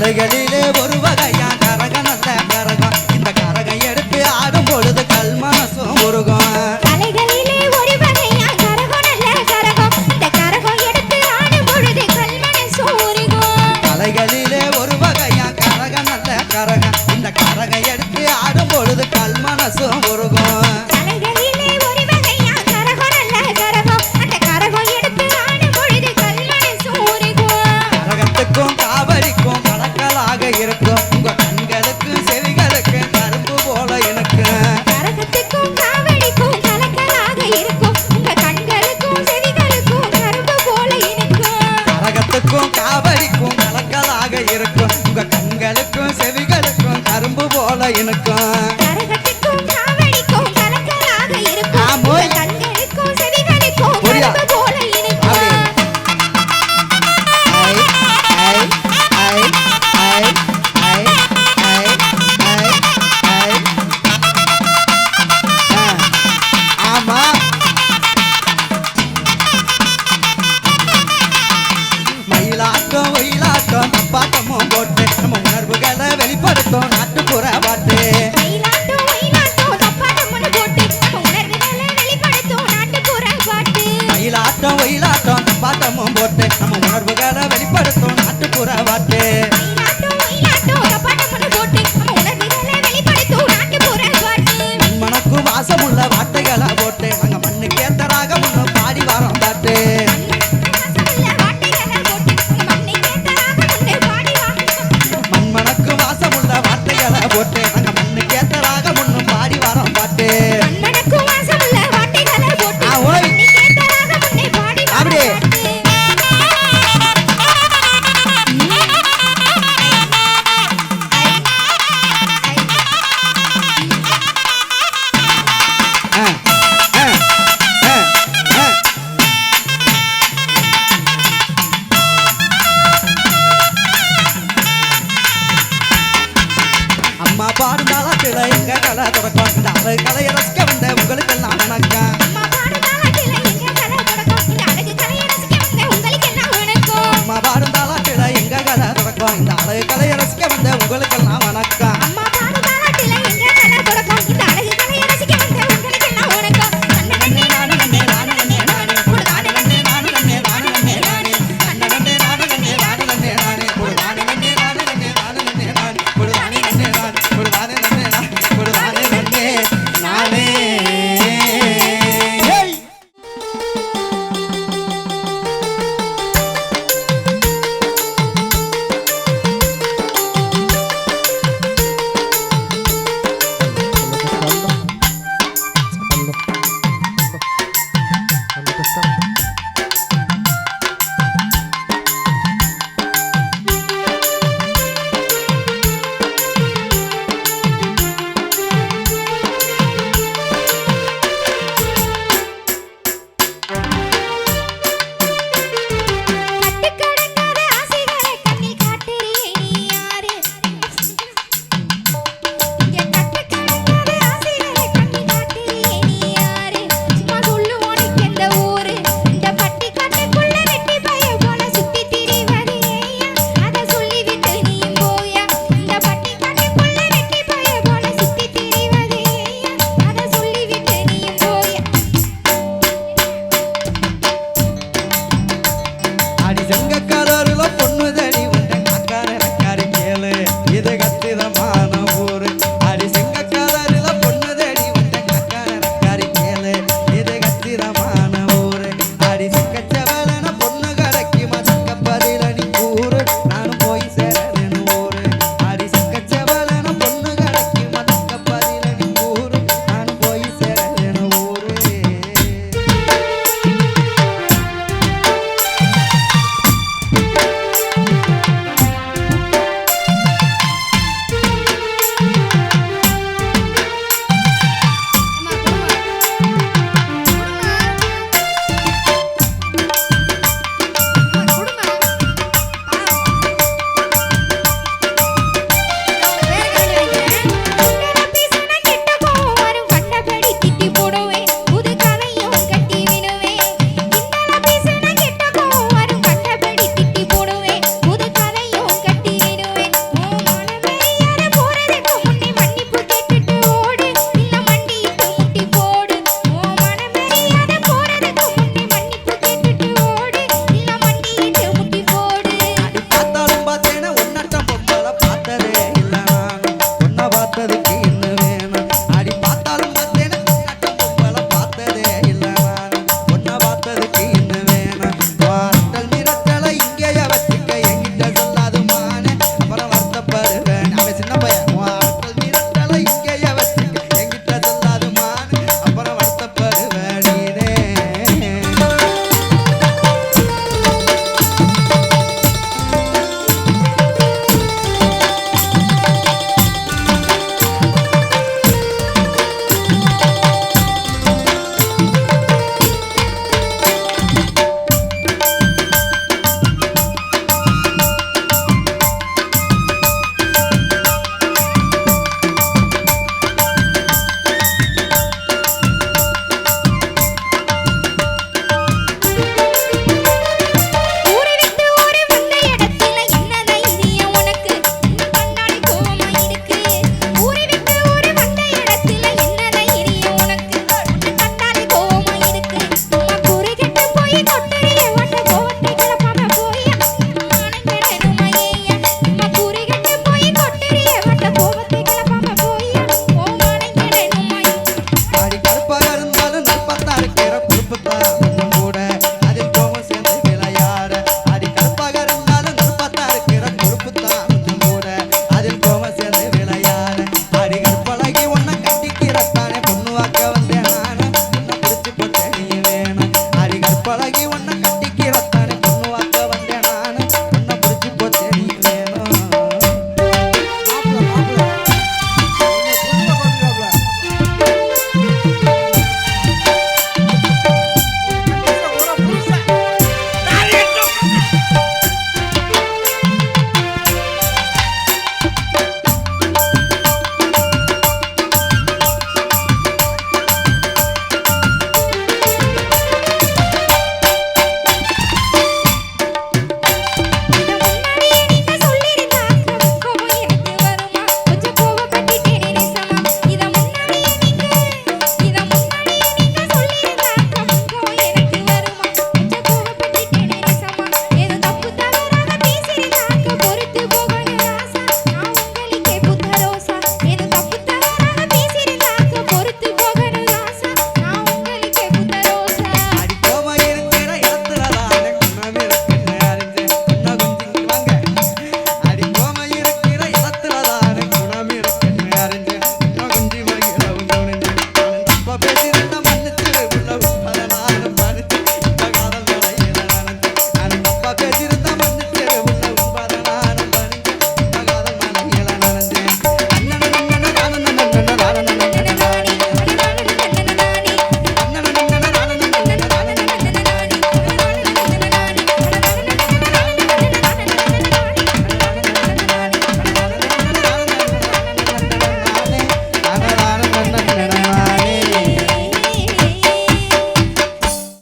அலைகளிலே ஒரு வகையா கரகம் நல்ல கரகம். இந்த கரகம் எடுத்து ஆடும் பொழுது கல் மனசும் உருகும். அலைகளிலே ஒரு வகையா கரகம் நல்ல கரகம். இந்த கரகம் எடுத்து ஆடும் பொழுது கல் மனசும் உருகும். வந்து கதையை ரசிக்க வந்த உங்களுக்கு எல்லாம் வணக்கம். அம்மா பாடும் தாளாட்டில எங்க கதை தொடக்கம். இந்த அழகு கதையை உங்களுக்கு